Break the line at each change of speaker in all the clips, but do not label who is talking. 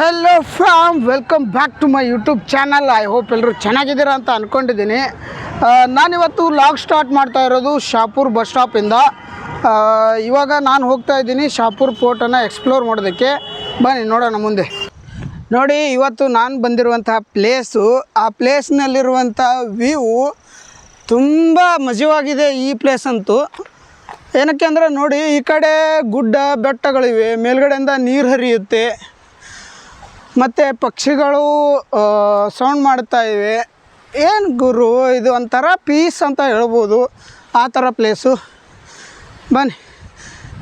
Hello from welcome back to my YouTube channel I hope ಎಲ್ಲರೂ ಚೆನ್ನಾಗಿದ್ದೀರಾ ಅಂತ ಅಂದ್ಕೊಂಡಿದ್ದೀನಿ ನಾನಿವತ್ತು ಲಾಗ್ ಸ್ಟಾರ್ಟ್ ಮಾಡ್ತಾ ಇರೋದು ಶಾಪುರ್ ಬಸ್ ಸ್ಟಾಪಿಂದ ಇವಾಗ ನಾನು ಹೋಗ್ತಾ ಇದ್ದೀನಿ ಶಾಪುರ್ ಪೋರ್ಟನ್ನು ಎಕ್ಸ್ಪ್ಲೋರ್ ಮಾಡೋದಕ್ಕೆ. ಬನ್ನಿ, ನೋಡೋಣ ಮುಂದೆ. ನೋಡಿ, ಇವತ್ತು ನಾನು ಬಂದಿರುವಂತಹ ಪ್ಲೇಸು ಆ ಪ್ಲೇಸ್ನಲ್ಲಿರುವಂಥ ವ್ಯೂ ತುಂಬ ಮಜವಾಗಿದೆ ಈ ಪ್ಲೇಸ್ ಅಂತೂ. ಏನಕ್ಕೆ ಅಂದರೆ ನೋಡಿ, ಈ ಕಡೆ ಗುಡ್ಡ ಬೆಟ್ಟಗಳಿವೆ, ಮೇಲ್ಗಡೆಯಿಂದ ನೀರು ಹರಿಯುತ್ತೆ. ಮತ್ತು ಪಕ್ಷಿಗಳು ಸೌಂಡ್ ಮಾಡ್ತಾ ಇವೆ. ಏನು ಗುರು, ಇದು ಒಂಥರ ಪೀಸ್ ಅಂತ ಹೇಳ್ಬೋದು. ಆ ಥರ ಪ್ಲೇಸು ಬನ್ನಿ.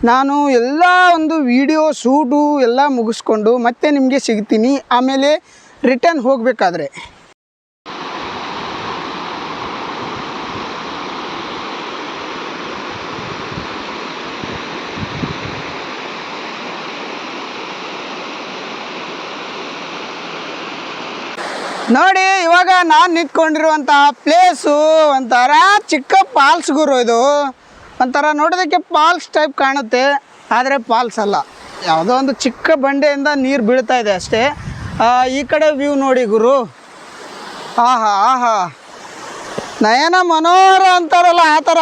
ನಾನು ಎಲ್ಲ ಒಂದು ವಿಡಿಯೋ ಶೂಟು ಎಲ್ಲ ಮುಗಿಸ್ಕೊಂಡು ಮತ್ತೆ ನಿಮಗೆ ಸಿಗ್ತೀನಿ. ಆಮೇಲೆ ರಿಟರ್ನ್ ಹೋಗಬೇಕಾದ್ರೆ. ನೋಡಿ, ಇವಾಗ ನಾನು ನಿಂತ್ಕೊಂಡಿರುವಂತಹ ಪ್ಲೇಸು ಒಂಥರ ಚಿಕ್ಕ ಪಾಲ್ಸ್ ಗುರು ಇದು. ಒಂಥರ ನೋಡೋದಕ್ಕೆ ಪಾಲ್ಸ್ ಟೈಪ್ ಕಾಣುತ್ತೆ, ಆದರೆ ಪಾಲ್ಸ್ ಅಲ್ಲ. ಯಾವುದೋ ಒಂದು ಚಿಕ್ಕ ಬಂಡೆಯಿಂದ ನೀರು ಬೀಳ್ತಾ ಇದೆ ಅಷ್ಟೇ. ಈ ಕಡೆ ವ್ಯೂ ನೋಡಿ ಗುರು. ಆಹಾ ಆಹಾ. ನಯನ ಮನೋಹರ ಅಂತಾರಲ್ಲ, ಆ ಥರ.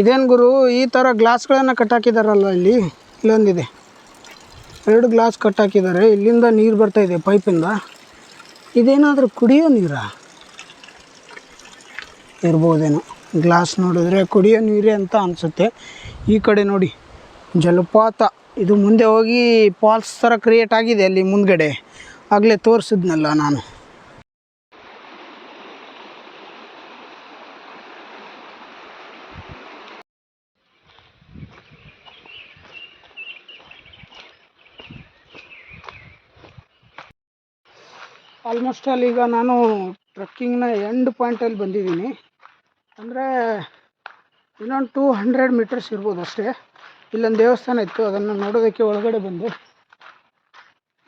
ಇದೇನು ಗುರು, ಈ ಥರ ಗ್ಲಾಸ್ಗಳನ್ನು ಕಟ್ಟಾಕಿದಾರಲ್ಲ ಇಲ್ಲಿ? ಇಲ್ಲೊಂದಿದೆ. ಎರಡು ಗ್ಲಾಸ್ ಕಟ್ಟಾಕಿದ್ದಾರೆ ಇಲ್ಲಿಂದ ನೀರು ಬರ್ತಾ ಇದೆ ಪೈಪಿಂದ ಇದೇನಾದರೂ ಕುಡಿಯೋ ನೀರಾ? ಇರ್ಬೋದೇನೋ. ಗ್ಲಾಸ್ ನೋಡಿದ್ರೆ ಕುಡಿಯೋ ನೀರೇ ಅಂತ ಅನಿಸುತ್ತೆ. ಈ ಕಡೆ ನೋಡಿ, ಜಲಪಾತ. ಇದು ಮುಂದೆ ಹೋಗಿ ಫಾಲ್ಸ್ ಥರ ಕ್ರಿಯೇಟ್ ಆಗಿದೆ ಅಲ್ಲಿ ಮುಂದ್ಗಡೆ. ಆಗಲೇ ತೋರಿಸಿದ್ನಲ್ಲ ನಾನು. ಆಲ್ಮೋಸ್ಟ್ ಆಲ್ ಈಗ ನಾನು ಟ್ರಕ್ಕಿಂಗ್ನ ಎಂಡ್ ಪಾಯಿಂಟಲ್ಲಿ ಬಂದಿದ್ದೀನಿ. ಅಂದರೆ ಇನ್ನೊಂದು ಟೂ ಹಂಡ್ರೆಡ್ ಮೀಟರ್ಸ್ ಇರ್ಬೋದು ಅಷ್ಟೇ. ಇಲ್ಲೊಂದು ದೇವಸ್ಥಾನ ಇತ್ತು, ಅದನ್ನು ನೋಡೋದಕ್ಕೆ ಒಳಗಡೆ ಬಂದು.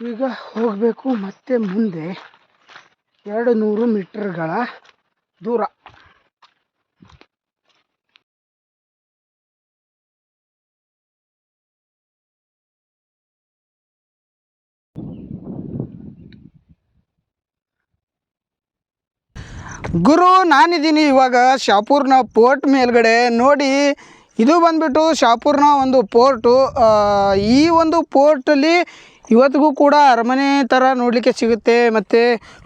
ಈಗ ಹೋಗಬೇಕು ಮತ್ತೆ ಮುಂದೆ. ಎರಡು ನೂರು ಮೀಟರ್ಗಳ ದೂರ. ಗುರು, ನಾನಿದ್ದೀನಿ ಇವಾಗ ಶಾಪೂರ್ನ ಪೋರ್ಟ್ ಮೇಲ್ಗಡೆ. ನೋಡಿ, ಇದು ಬಂದ್ಬಿಟ್ಟು ಶಾಪೂರ್ನ ಒಂದು ಪೋರ್ಟು. ಈ ಒಂದು ಪೋರ್ಟಲ್ಲಿ ಇವತ್ತಿಗೂ ಕೂಡ ಅರಮನೆ ಥರ ನೋಡಲಿಕ್ಕೆ ಸಿಗುತ್ತೆ. ಮತ್ತು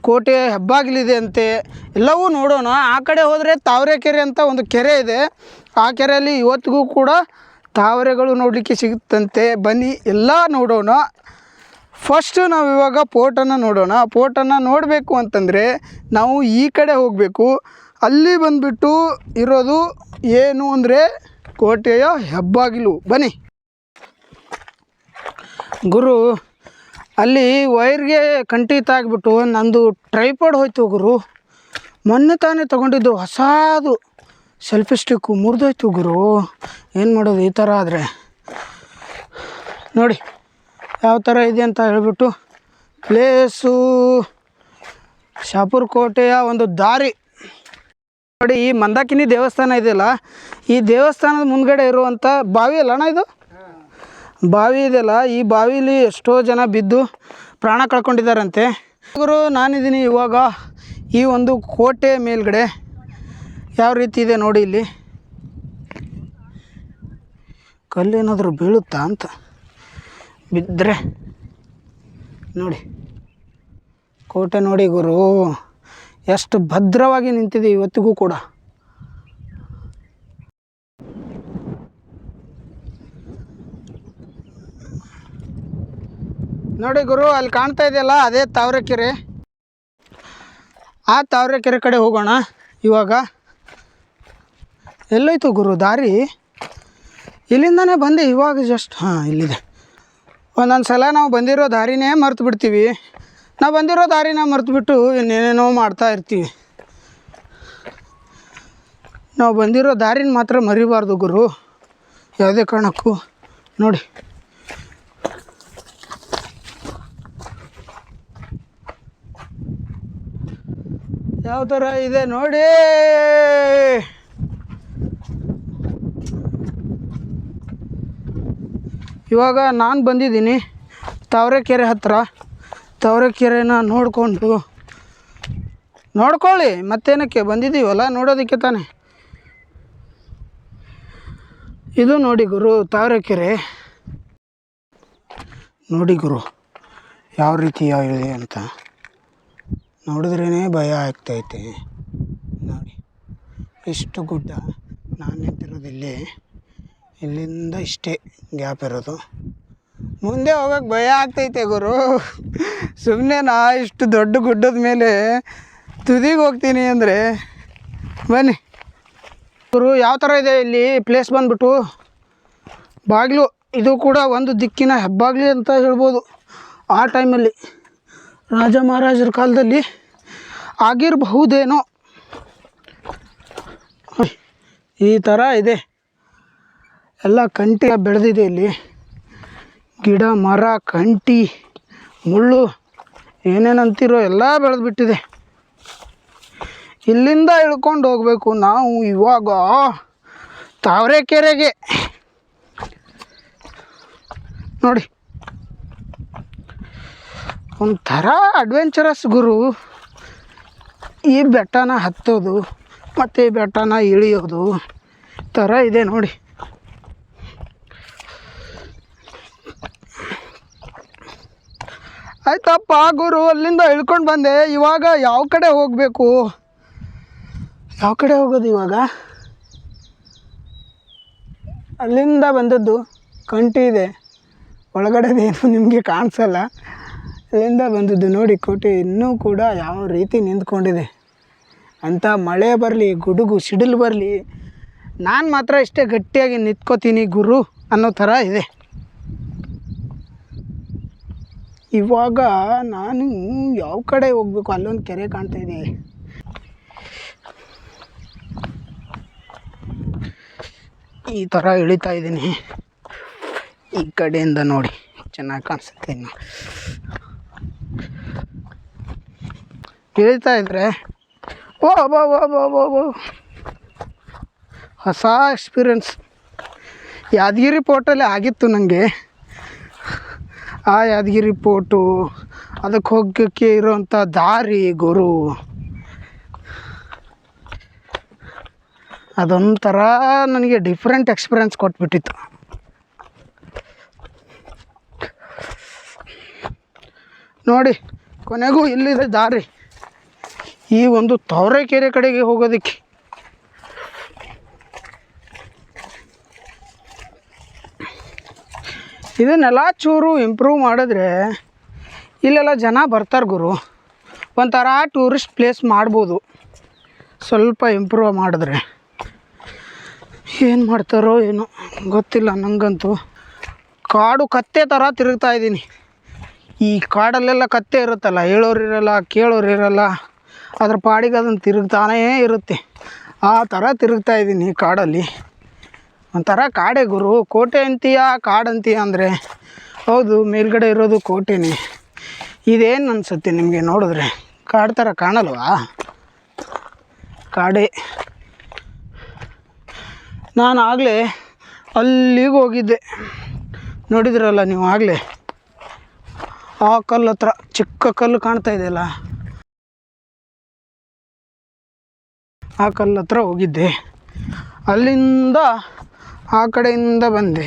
ಕೋಟೆ ಹೆಬ್ಬಾಗಿಲಿದೆ ಅಂತೆ ಎಲ್ಲವೂ ನೋಡೋಣ. ಆ ಕಡೆ ಹೋದರೆ ತಾವರೆಕೆರೆ ಅಂತ ಒಂದು ಕೆರೆ ಇದೆ. ಆ ಕೆರೆಯಲ್ಲಿ ಇವತ್ತಿಗೂ ಕೂಡ ತಾವರೆಗಳು ನೋಡಲಿಕ್ಕೆ ಸಿಗುತ್ತಂತೆ. ಬನ್ನಿ, ಎಲ್ಲ ನೋಡೋಣ. ಫಸ್ಟು ನಾವು ಇವಾಗ ಪೋರ್ಟನ್ನು ನೋಡೋಣ. ಪೋರ್ಟನ್ನು ನೋಡಬೇಕು ಅಂತಂದರೆ ನಾವು ಈ ಕಡೆ ಹೋಗಬೇಕು. ಅಲ್ಲಿ ಬಂದುಬಿಟ್ಟು ಇರೋದು ಏನು ಅಂದರೆ ಕೋಟೆಯ ಹೆಬ್ಬಾಗಿಲು. ಬನ್ನಿ. ಗುರು, ಅಲ್ಲಿ ವೈರ್ಗೆ ಕಂಠೀತ ಆಗಿಬಿಟ್ಟು ನಂದು ಟ್ರೈಪಾಡ್ ಹೋಯ್ತು ಗುರು. ಮೊನ್ನೆ ತಾನೇ ತೊಗೊಂಡಿದ್ದು ಹೊಸದು ಸೆಲ್ಫಿ ಸ್ಟಿಕ್ಕು ಮುರಿದೋಯ್ತು ಗುರು. ಏನು ಮಾಡೋದು ಈ ಥರ ಆದರೆ? ನೋಡಿ. ಯಾವ ಥರ ಇದೆ ಅಂತ ಹೇಳ್ಬಿಟ್ಟು ಪ್ಲೇಸು ಶಾಪುರ್ ಕೋಟೆಯ ಒಂದು ದಾರಿ. ನೋಡಿ, ಈ ಮಂದಾಕಿನಿ ದೇವಸ್ಥಾನ ಇದೆಯಲ್ಲ, ಈ ದೇವಸ್ಥಾನದ ಮುಂದ್ಗಡೆ ಇರುವಂಥ ಬಾವಿ ಅಲ್ಲಣ್ಣ ಇದು? ಬಾವಿ ಇದೆಯಲ್ಲ, ಈ ಬಾವಿಲಿ ಎಷ್ಟೋ ಜನ ಬಿದ್ದು ಪ್ರಾಣ ಕಳ್ಕೊಂಡಿದ್ದಾರಂತೆ. ಗುರು, ನಾನಿದ್ದೀನಿ ಇವಾಗ ಈ ಒಂದು ಕೋಟೆ ಮೇಲ್ಗಡೆ. ಯಾವ ರೀತಿ ಇದೆ ನೋಡಿ ಇಲ್ಲಿ. ಕಲ್ಲೇನಾದರೂ ಬೀಳುತ್ತಾ ಅಂತ. ಬಿದ್ದರೆ ನೋಡಿ. ಕೋಟೆ ನೋಡಿ ಗುರು. ಎಷ್ಟು ಭದ್ರವಾಗಿ ನಿಂತಿದೆ ಇವತ್ತಿಗೂ ಕೂಡ. ನೋಡಿ ಗುರು, ಅಲ್ಲಿ ಕಾಣ್ತಾ ಇದೆಯಲ್ಲ, ಅದೇ ತಾವರೆಕೆರೆ. ಆ ತಾವರೆಕೆರೆ ಕಡೆ ಹೋಗೋಣ ಇವಾಗ. ಎಲ್ಲೋಯ್ತು ಗುರು ದಾರಿ. ಇಲ್ಲಿಂದನೇ ಬಂದೆ, ಇವಾಗ ಜಸ್ಟ್ ಹಾಂ, ಇಲ್ಲಿದೆ. ಒಂದೊಂದು ಸಲ ನಾವು ಬಂದಿರೋ ದಾರಿನೇ ಮರ್ತು ಬಿಡ್ತೀವಿ ನಾವು ಬಂದಿರೋ ದಾರಿನ ಮರೆತುಬಿಟ್ಟು ಇನ್ನೇನೇನೋ ಮಾಡ್ತಾ ಇರ್ತೀವಿ. ನಾವು ಬಂದಿರೋ ದಾರಿನ ಮಾತ್ರ ಮರಿಬಾರ್ದು ಗುರು. ಯಾವುದೇ ಕಾರಣಕ್ಕೂ. ನೋಡಿ. ಯಾವ ಥರ ಇದೆ ನೋಡಿ. ಇವಾಗ ನಾನು ಬಂದಿದ್ದೀನಿ ತಾವರೆಕೆರೆ ಹತ್ತಿರ ತಾವರೆಕೆರೆನ ನೋಡಿಕೊಂಡು ನೋಡ್ಕೊಳ್ಳಿ, ಮತ್ತೇನಕ್ಕೆ ಬಂದಿದ್ದೀವಲ್ಲ? ನೋಡೋದಕ್ಕೆ ತಾನೆ. ಇದು ನೋಡಿ ಗುರು, ತಾವರೆಕೆರೆ. ನೋಡಿ ಗುರು, ಯಾವ ರೀತಿ ಇದೆ ಅಂತ. ನೋಡಿದ್ರೇ ಭಯ ಆಗ್ತೈತೆ ನೋಡಿ ಇಷ್ಟು ಗುಡ್ಡ ನಾನು ನಿಂತಿರೋದು ಇಲ್ಲಿ ಇಲ್ಲಿಂದ ಇಷ್ಟೇ ಗ್ಯಾಪ್ ಇರೋದು. ಮುಂದೆ ಹೋಗೋಕೆ ಭಯ ಆಗ್ತೈತೆ ಗುರು. ಸುಮ್ಮನೆ ನಾ ಇಷ್ಟು ದೊಡ್ಡ ಗುಡ್ಡದ ಮೇಲೆ ತುದಿಗೆ ಹೋಗ್ತೀನಿ ಅಂದರೆ. ಬನ್ನಿ. ಗುರು, ಯಾವ ಥರ ಇದೆ ಇಲ್ಲಿ ಪ್ಲೇಸ್ ಬಂದ್ಬಿಟ್ಟು? ಬಾಗಿಲು, ಇದು ಕೂಡ ಒಂದು ದಿಕ್ಕಿನ ಹೆಬ್ಬಾಗ್ಲಿ ಅಂತ ಹೇಳ್ಬೋದು. ಆ ಟೈಮಲ್ಲಿ ರಾಜ ಮಹಾರಾಜರ ಕಾಲದಲ್ಲಿ ಆಗಿರಬಹುದೇನೋ. ಈ ಥರ ಇದೆ. ಎಲ್ಲ ಕಂಟಿ ಬೆಳೆದಿದೆ ಇಲ್ಲಿ. ಗಿಡ, ಮರ, ಕಂಟಿ, ಮುಳ್ಳು, ಏನೇನು ಅಂತಿರೋ ಎಲ್ಲ ಬೆಳೆದ್ಬಿಟ್ಟಿದೆ. ಇಲ್ಲಿಂದ ಇಳ್ಕೊಂಡು ಹೋಗಬೇಕು ನಾವು ಇವಾಗ ತಾವರೆಕೆರೆಗೆ. ನೋಡಿ. ಒಂಥರ ಅಡ್ವೆಂಚರಸ್ ಗುರು. ಈ ಬೆಟ್ಟನ ಹತ್ತೋದು, ಮತ್ತು ಈ ಬೆಟ್ಟನ ಇಳಿಯೋದು ಥರ ಇದೆ ನೋಡಿ. ಆಯ್ತಪ್ಪ, ಗುರು, ಅಲ್ಲಿಂದ ಇಳ್ಕೊಂಡು ಬಂದೆ. ಇವಾಗ ಯಾವ ಕಡೆ ಹೋಗಬೇಕು? ಯಾವ ಕಡೆ ಹೋಗೋದು ಇವಾಗ? ಅಲ್ಲಿಂದ ಬಂದದ್ದು ಕಂಟಿ ಇದೆ. ಒಳಗಡೆದೇನು ನಿಮಗೆ ಕಾಣಿಸಲ್ಲ. ಅಲ್ಲಿಂದ ಬಂದದ್ದು ನೋಡಿ, ಕೋಟೆ ಇನ್ನೂ ಕೂಡ ಯಾವ ರೀತಿ ನಿಂತ್ಕೊಂಡಿದೆ. ಅಂಥ ಮಳೆ ಬರಲಿ, ಗುಡುಗು ಸಿಡಿಲು ಬರಲಿ, ನಾನು ಮಾತ್ರ ಇಷ್ಟೇ ಗಟ್ಟಿಯಾಗಿ ನಿಂತ್ಕೋತೀನಿ ಗುರು ಅನ್ನೋ ಥರ ಇದೆ. ಇವಾಗ ನಾನು ಯಾವ ಕಡೆ ಹೋಗ್ಬೇಕು? ಅಲ್ಲೊಂದು ಕೆರೆ ಕಾಣ್ತಾ ಇದೆ. ಈ ಥರ ಇಳಿತಾ ಇದ್ದೀನಿ. ಈ ಕಡೆಯಿಂದ ನೋಡಿ, ಚೆನ್ನಾಗಿ ಕಾಣಿಸುತ್ತೆ ಇನ್ನು. ಇಳಿತಾ ಇದ್ರೆ, ಓ, ಬಾ ಬಾ ಬಾ ಬಾ ಬಾ. ಹೊಸ ಎಕ್ಸ್ಪೀರಿಯನ್ಸ್ ಯಾದಗಿರಿ ಪೋರ್ಟಲ್ಲಿ ಆಗಿತ್ತು ನನಗೆ ಆ ಯಾದಗಿರಿ ಪೋರ್ಟು ಅದಕ್ಕೆ ಹೋಗೋಕ್ಕೆ ಇರೋವಂಥ ದಾರಿ ಗುರು. ಅದೊಂಥರ ನನಗೆ ಡಿಫ್ರೆಂಟ್ ಎಕ್ಸ್ಪೀರಿಯನ್ಸ್ ಕೊಟ್ಬಿಟ್ಟಿತ್ತು. ನೋಡಿ, ಕೊನೆಗೂ ಇಲ್ಲಿದೆ ದಾರಿ. ಈ ಒಂದು ತವರೆಕೆರೆ ಕಡೆಗೆ ಹೋಗೋದಕ್ಕೆ. ಇದನ್ನೆಲ್ಲ ಚೂರು ಇಂಪ್ರೂವ್ ಮಾಡಿದ್ರೆ ಇಲ್ಲೆಲ್ಲ ಜನ ಬರ್ತಾರೆ ಗುರು. ಒಂಥರ ಟೂರಿಸ್ಟ್ ಪ್ಲೇಸ್ ಮಾಡ್ಬೋದು. ಸ್ವಲ್ಪ ಇಂಪ್ರೂವ್ ಮಾಡಿದ್ರೆ. ಏನು ಮಾಡ್ತಾರೋ ಏನೋ ಗೊತ್ತಿಲ್ಲ ನನಗಂತೂ ಕಾಡು ಕತ್ತೆ ಥರ ತಿರುಗ್ತಾ ಇದ್ದೀನಿ. ಈ ಕಾಡಲ್ಲೆಲ್ಲ ಕತ್ತೆ ಇರುತ್ತಲ್ಲ, ಹೇಳೋರು ಇರಲ್ಲ, ಕೇಳೋರು ಇರಲ್ಲ, ಅದ್ರ ಪಾಡಿಗೆ ಅದನ್ನು ತಿರುಗ್ತಾನೇ ಇರುತ್ತೆ. ಆ ಥರ ತಿರುಗ್ತಾ ಇದ್ದೀನಿ ಕಾಡಲ್ಲಿ. ಒಂಥರ ಕಾಡೆ ಗುರು. ಕೋಟೆ ಅಂತೀಯ, ಕಾಡು ಅಂತೀಯ ಅಂದರೆ? ಹೌದು, ಮೇಲ್ಗಡೆ ಇರೋದು ಕೋಟೆನೇ. ಇದೇನು ಅನಿಸುತ್ತೆ ನಿಮಗೆ ನೋಡಿದ್ರೆ? ಕಾಡು ಥರ ಕಾಣಲ್ವಾ? ಕಾಡೆ. ನಾನು ಆಗಲೇ ಅಲ್ಲಿಗೆ ಹೋಗಿದ್ದೆ. ನೋಡಿದ್ರಲ್ಲ ನೀವು ಆಗಲೇ? ಆ ಕಲ್ಲು ಹತ್ರ ಚಿಕ್ಕ ಕಲ್ಲು ಕಾಣ್ತಾ ಇದೆಯಲ್ಲ ಆ ಕಲ್ಲು ಹತ್ರ ಹೋಗಿದ್ದೆ. ಅಲ್ಲಿಂದ ಆ ಕಡೆಯಿಂದ ಬಂದೆ.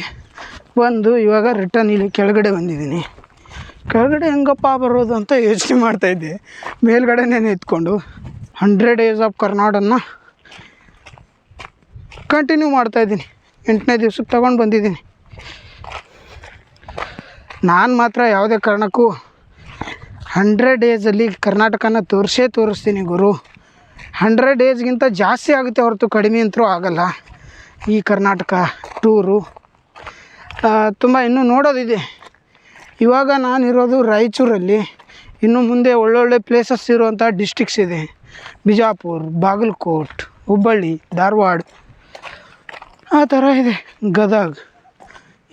ಬಂದು ಇವಾಗ ರಿಟರ್ನ್ ಇಲ್ಲಿ ಕೆಳಗಡೆ ಬಂದಿದ್ದೀನಿ. ಕೆಳಗಡೆ ಹೆಂಗಪ್ಪ ಬರೋದು ಅಂತ ಯೋಚನೆ ಮಾಡ್ತಾಯಿದ್ದೆ ಮೇಲ್ಗಡೆನೇ ನಿಂತ್ಕೊಂಡು ಹಂಡ್ರೆಡ್ ಡೇಸ್ ಆಫ್ ಕರ್ನಾಡನ್ನ ಕಂಟಿನ್ಯೂ ಮಾಡ್ತಾಯಿದ್ದೀನಿ ಎಂಟನೇ ದಿವ್ಸಕ್ಕೆ ತಗೊಂಡು ಬಂದಿದ್ದೀನಿ. ನಾನು ಮಾತ್ರ ಯಾವುದೇ ಕಾರಣಕ್ಕೂ ಹಂಡ್ರೆಡ್ ಡೇಸಲ್ಲಿ ಕರ್ನಾಟಕನ ತೋರಿಸೇ ತೋರಿಸ್ತೀನಿ ಗುರು. ಹಂಡ್ರೆಡ್ ಡೇಸ್ಗಿಂತ ಜಾಸ್ತಿ ಆಗುತ್ತೆ ಹೊರತು ಕಡಿಮೆ ಅಂತೂ ಆಗಲ್ಲ. ಈ ಕರ್ನಾಟಕ ಟೂರು. ತುಂಬ ಇನ್ನೂ ನೋಡೋದಿದೆ. ಇವಾಗ ನಾನಿರೋದು ರಾಯಚೂರಲ್ಲಿ. ಇನ್ನು ಮುಂದೆ ಒಳ್ಳೊಳ್ಳೆ ಪ್ಲೇಸಸ್ ಇರುವಂಥ ಡಿಸ್ಟಿಕ್ಸ್ ಇದೆ. ಬಿಜಾಪುರ್, ಬಾಗಲಕೋಟ್, ಹುಬ್ಬಳ್ಳಿ, ಧಾರವಾಡ. ಆ ಥರ ಇದೆ. ಗದಗ್.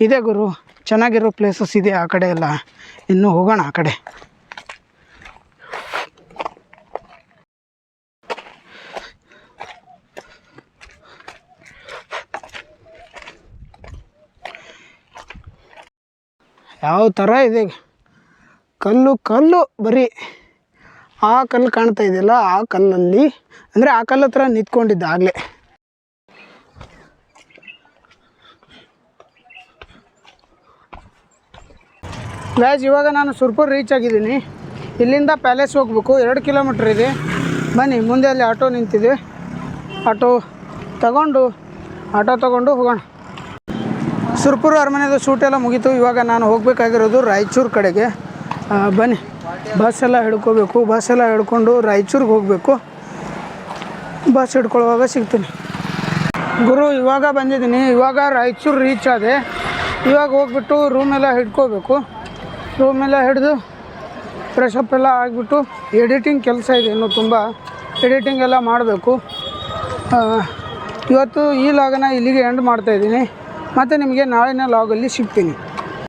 ಇದೆ ಗುರು. ಚೆನ್ನಾಗಿರೋ ಪ್ಲೇಸಸ್ ಇದೆ ಆ ಕಡೆ ಎಲ್ಲ. ಇನ್ನೂ ಹೋಗೋಣ ಆ ಕಡೆ. ಯಾವ ಥರ ಇದೆ? ಕಲ್ಲು ಕಲ್ಲು ಬರೀ ಆ ಕಲ್ಲು ಕಾಣ್ತಾ ಇದೆಯಲ್ಲ, ಆ ಕಲ್ಲಲ್ಲಿ? ಅಂದರೆ ಆ ಕಲ್ಲು ಹತ್ರ ನಿಂತ್ಕೊಂಡಿದ್ದೆ ಆಗಲೇ ಗ್ಯಾಸ್ ಇವಾಗ ನಾನು ಸುರ್ಪುರ್ ರೀಚ್ ಆಗಿದ್ದೀನಿ. ಇಲ್ಲಿಂದ ಪ್ಯಾಲೇಸ್ ಹೋಗ್ಬೇಕು. ಎರಡು ಕಿಲೋಮೀಟ್ರ್ ಇದೆ. ಬನ್ನಿ, ಮುಂದೆ ಅಲ್ಲಿ ಆಟೋ ನಿಂತಿದೆ. ಆಟೋ ತಗೊಂಡು ಆಟೋ ತಗೊಂಡು ಹೋಗೋಣ. ಸುರ್ಪುರ್ ಅರಮನೆದು ಶೂಟ್ ಎಲ್ಲ ಮುಗೀತು. ಇವಾಗ ನಾನು ಹೋಗಬೇಕಾಗಿರೋದು ರಾಯಚೂರು ಕಡೆಗೆ. ಬನ್ನಿ. ಬಸ್ ಎಲ್ಲ ಹಿಡ್ಕೋಬೇಕು. ಬಸ್ ಎಲ್ಲ ಹಿಡ್ಕೊಂಡು ರಾಯಚೂರಿಗೆ ಹೋಗಬೇಕು. ಬಸ್ ಹಿಡ್ಕೊಳ್ಳುವಾಗ ಸಿಗ್ತೀನಿ. ಗುರು, ಇವಾಗ ಬಂದಿದ್ದೀನಿ. ಇವಾಗ ರಾಯಚೂರು ರೀಚ್ ಆದೆ. ಇವಾಗ ಹೋಗ್ಬಿಟ್ಟು ರೂಮ್ ಎಲ್ಲ ಹಿಡ್ಕೋಬೇಕು. ರೂಮ್ ಎಲ್ಲ ಹಿಡಿದು ಫ್ರೆಶಪ್ ಎಲ್ಲ ಆಗಿಬಿಟ್ಟು ಎಡಿಟಿಂಗ್ ಕೆಲಸ ಇದೆ ಇನ್ನೂ ತುಂಬ. ಎಡಿಟಿಂಗ್ ಎಲ್ಲ ಮಾಡಬೇಕು. ಇವತ್ತು ಈ ಲಾಗನ ಇಲ್ಲಿಗೆ ಎಂಡ್ ಮಾಡ್ತಾಯಿದ್ದೀನಿ ಮತ್ತು ನಿಮಗೆ ನಾಳಿನ ಲಾಗಲ್ಲಿ ಸಿಗ್ತೀನಿ.